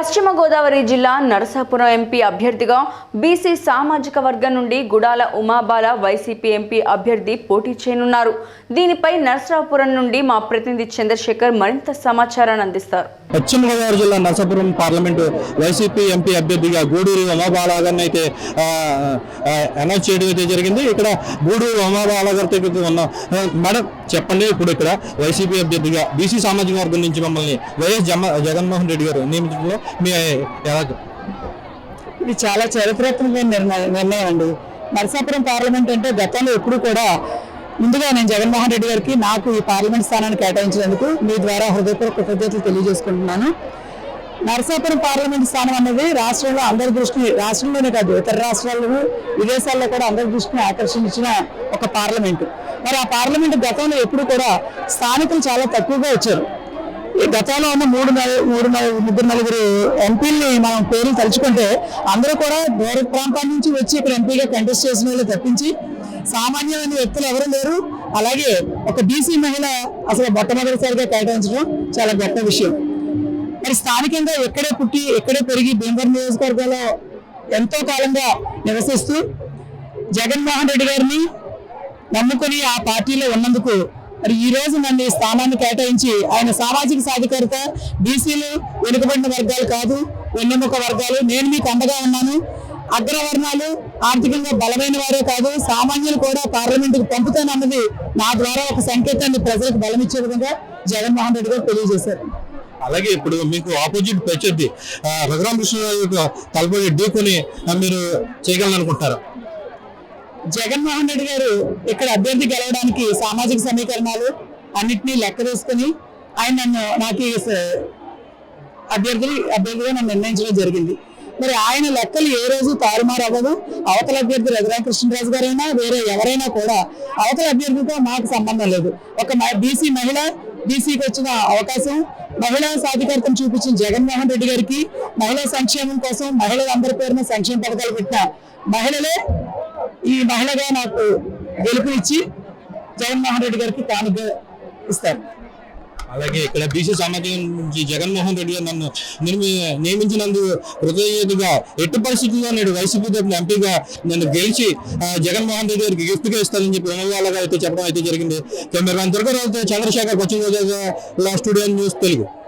పశ్చిమ గోదావరి జిల్లా నరసాపురం ఎంపీ అభ్యర్థిగా బీసీ సామాజిక వర్గం నుండి గుడాల ఉమాబాల వైసీపీ ఎంపీ అభ్యర్థి పోటీ చేయనున్నారు. దీనిపై నరసాపురం నుండి మా ప్రతినిధి చంద్రశేఖర్ మరింత సమాచారాన్ని అందిస్తారు. పశ్చిమ గోదావరి జిల్లా నరసాపురం పార్లమెంటు వైసీపీ ఎంపీ అభ్యర్థిగా గూడూరు ఉమాబాలాగర్ని అయితే అనౌన్స్ చేయడం అయితే జరిగింది. ఇక్కడ గూడూరు ఉమాబాలాగర్ గారితో ఇక్కడ ఉన్న మేడం చెప్పండి ఇప్పుడు ఇక్కడ వైసీపీ అభ్యర్థిగా బీసీ సామాజిక వర్గం నుంచి మమ్మల్ని వైఎస్ జమ జగన్మోహన్ రెడ్డి గారు నియమించడంలో మీ ఎలా ఇది చాలా చరిత్రాత్మకమైన నిర్ణయం నిర్ణయం అండి. నరసాపురం పార్లమెంట్ అంటే గతంలో ఎప్పుడు కూడా ముందుగా నేను జగన్మోహన్ రెడ్డి గారికి నాకు ఈ పార్లమెంట్ స్థానాన్ని కేటాయించినందుకు మీ ద్వారా హృదయపూర్వక కృతజ్ఞతలు తెలియజేసుకుంటున్నాను. నరసాపురం పార్లమెంట్ స్థానం అనేది రాష్ట్రంలో అందరి దృష్టిని రాష్ట్రంలోనే కాదు ఇతర రాష్ట్రాల్లో విదేశాల్లో కూడా అందరి దృష్టిని ఆకర్షించిన ఒక పార్లమెంటు. మరి ఆ పార్లమెంట్ గతంలో ఎప్పుడు కూడా స్థానికులు చాలా తక్కువగా వచ్చారు. ఈ గతంలో ఉన్న మూడు మూడు ముగ్గురు నలుగురు ఎంపీల్ని మనం పేర్లు తలుచుకుంటే అందరూ కూడా దూర ప్రాంతాల నుంచి వచ్చి ఇక్కడ ఎంపీగా కంటెస్ట్ చేసిన వాళ్ళు తప్పించి సామాన్యమైన వ్యక్తులు ఎవరు లేరు. అలాగే ఒక బీసీ మహిళ అసలు మొట్టమొదటిసారిగా కేటాయించడం చాలా గొప్ప విషయం. మరి స్థానికంగా ఎక్కడే పుట్టి ఎక్కడే పెరిగి భీమవరం నియోజకవర్గంలో ఎంతో కాలంగా నివసిస్తూ జగన్మోహన్ రెడ్డి గారిని నమ్ముకొని ఆ పార్టీలో ఉన్నందుకు మరి ఈ రోజు నన్ను ఈ స్థానాన్ని కేటాయించి ఆయన సామాజిక సాధికారత బీసీలు వెనుకబడిన వర్గాలు కాదు వెన్నెముక వర్గాలు. నేను మీకు అండగా ఉన్నాను. అగ్రవర్ణాలు ఆర్థికంగా బలమైన వారే కాదు సామాన్యులు కూడా పార్లమెంటుకు పంపుతానన్నది నా ద్వారా ఒక సంకేతాన్ని ప్రజలకు బలమిచ్చే విధంగా జగన్మోహన్ రెడ్డి గారు తెలియజేశారు. అలాగే ఇప్పుడు మీకు ఆపోజిట్ ప్రత్యర్థి రఘురామకృష్ణ తలపడి ఢీకొని మీరు మీరు చేయగలనుకుంటారా జగన్మోహన్ రెడ్డి గారు ఇక్కడ అభ్యర్థి గెలవడానికి సామాజిక సమీకరణాలు అన్నింటినీ లెక్క వేసుకుని ఆయన నన్ను నాకు అభ్యర్థి అభ్యర్థిగా నన్ను నిర్ణయించడం జరిగింది. మరి ఆయన లెక్కలు ఏ రోజు తారుమారు అవ్వదు అవతల అభ్యర్థి రఘురామకృష్ణరాజు గారైనా వేరే ఎవరైనా కూడా అవతల అభ్యర్థితో మాకు సంబంధం లేదు. ఒక బీసీ మహిళ బీసీకి వచ్చిన అవకాశం మహిళా సాధికారతను చూపించిన జగన్మోహన్ రెడ్డి గారికి మహిళా సంక్షేమం కోసం మహిళలందరి పేరున సంక్షేమ పథకాలు పెట్టిన మహిళలే ఈ మహిళగా నాకు గెలుపునిచ్చి జగన్మోహన్ రెడ్డి గారికి కానుక ఇస్తారు అలాగే ఇక్కడ బీసీ సమాజం నుంచి జగన్మోహన్ రెడ్డి గారు నన్ను నిర్మి నియమించినందు కృతజ్ఞతగా ఎట్టి పరిస్థితుల్లో నేను వైసీపీ తరఫున ఎంపీగా నన్ను గెలిచి జగన్మోహన్ రెడ్డి గారికి గిఫ్ట్గా ఇస్తానని చెప్పి వినవాళ్ళగా అయితే చెప్పడం అయితే జరిగింది. కెమెరా దుర్గరావుతో చంద్రశేఖర్ పశ్చిమ గోదావరి స్టూడియో న్యూస్ తెలుగు.